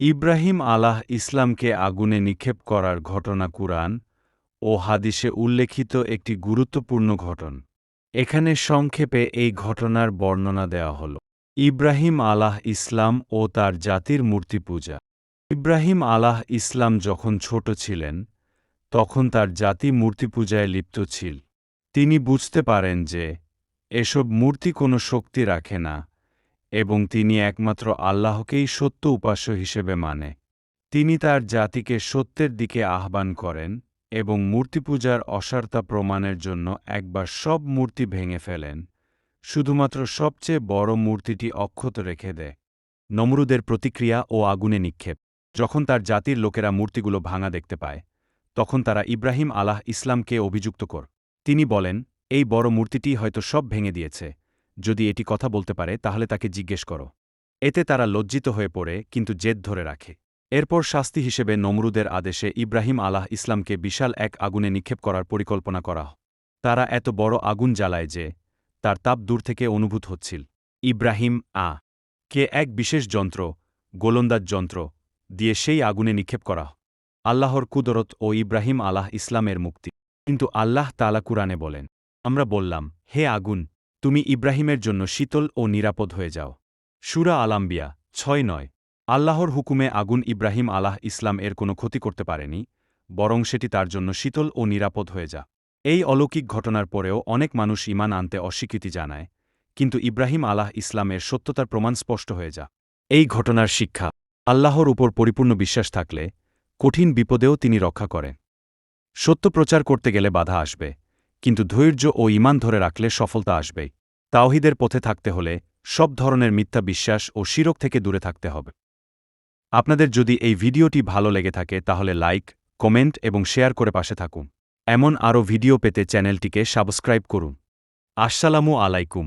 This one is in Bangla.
ইব্রাহিম আলাহ ইসলামকে আগুনে নিক্ষেপ করার ঘটনা কুরআন ও হাদিসে উল্লেখিত একটি গুরুত্বপূর্ণ ঘটন। এখানে সংক্ষেপে এই ঘটনার বর্ণনা দেওয়া হল। ইব্রাহিম আলাহ ইসলাম ও তার জাতির মূর্তি পূজা ইব্রাহিম আলাহ ইসলাম যখন ছোট ছিলেন, তখন তার জাতি মূর্তি পূজায় লিপ্ত ছিল। তিনি বুঝতে পারেন যে, এসব মূর্তি কোনো শক্তি রাখে না এবং তিনি একমাত্র আল্লাহকেই সত্য উপাস্য হিসেবে মানে। তিনি তার জাতিকে সত্যের দিকে আহ্বান করেন এবং মূর্তিপূজার অসারতা প্রমাণের জন্য একবার সব মূর্তি ভেঙে ফেলেন, শুধুমাত্র সবচেয়ে বড় মূর্তিটি অক্ষত রেখে দেয়। নমরুদের প্রতিক্রিয়া ও আগুনে নিক্ষেপ। যখন তার জাতির লোকেরা মূর্তিগুলো ভাঙা দেখতে পায়, তখন তারা ইব্রাহিম আলাহ ইসলামকে অভিযুক্ত কর। তিনি বলেন, এই বড় মূর্তিটি হয়তো সব ভেঙে দিয়েছে। যদি এটি কথা বলতে পারে, তাহলে তাকে জিজ্ঞেস করো। এতে তারা লজ্জিত হয়ে পড়ে, কিন্তু জেদ ধরে রাখে। এরপর শাস্তি হিসেবে নমরুদের আদেশে ইব্রাহিম আলাহ ইসলামকে বিশাল এক আগুনে নিক্ষেপ করার পরিকল্পনা করা তারা এত বড় আগুন জ্বালায় যে, তার তাপ দূর থেকে অনুভূত হচ্ছিল। ইব্রাহিম আ, কে এক বিশেষ যন্ত্র, গোলন্দাজ যন্ত্র, দিয়ে সেই আগুনে নিক্ষেপ করা আল্লাহর কুদরত ও ইব্রাহিম আলাহ ইসলামের মুক্তি। কিন্তু আল্লাহ তালা কুরআনে বলেন, আমরা বললাম, হে আগুন তুমি ইব্রাহিমের জন্য শীতল ও নিরাপদ হয়ে যাও। সুরা আলাম্বিয়া ছয় নয়। আল্লাহর হুকুমে আগুন ইব্রাহিম আলাহ ইসলাম এর কোনো ক্ষতি করতে পারেনি, বরং সেটি তার জন্য শীতল ও নিরাপদ হয়ে যা। এই অলৌকিক ঘটনার পরেও অনেক মানুষ ইমান আনতে অস্বীকৃতি জানায়, কিন্তু ইব্রাহিম আলাহ ইসলামের সত্যতার প্রমাণ স্পষ্ট হয়ে যা। এই ঘটনার শিক্ষা, আল্লাহর উপর পরিপূর্ণ বিশ্বাস থাকলে কঠিন বিপদেও তিনি রক্ষা করেন। সত্য প্রচার করতে গেলে বাধা আসবে। কিন্তু ধৈর্য ও ইমান ধরে রাখলে সফলতা আসবেই। তাওহিদের পথে থাকতে হলে সব ধরনের মিথ্যা বিশ্বাস ও শিরক থেকে দূরে থাকতে হবে। আপনাদের যদি এই ভিডিওটি ভালো লেগে থাকে, তাহলে লাইক, কমেন্ট এবং শেয়ার করে পাশে থাকুন। এমন আরও ভিডিও পেতে চ্যানেলটিকে সাবস্ক্রাইব করুন। আসসালামু আলাইকুম।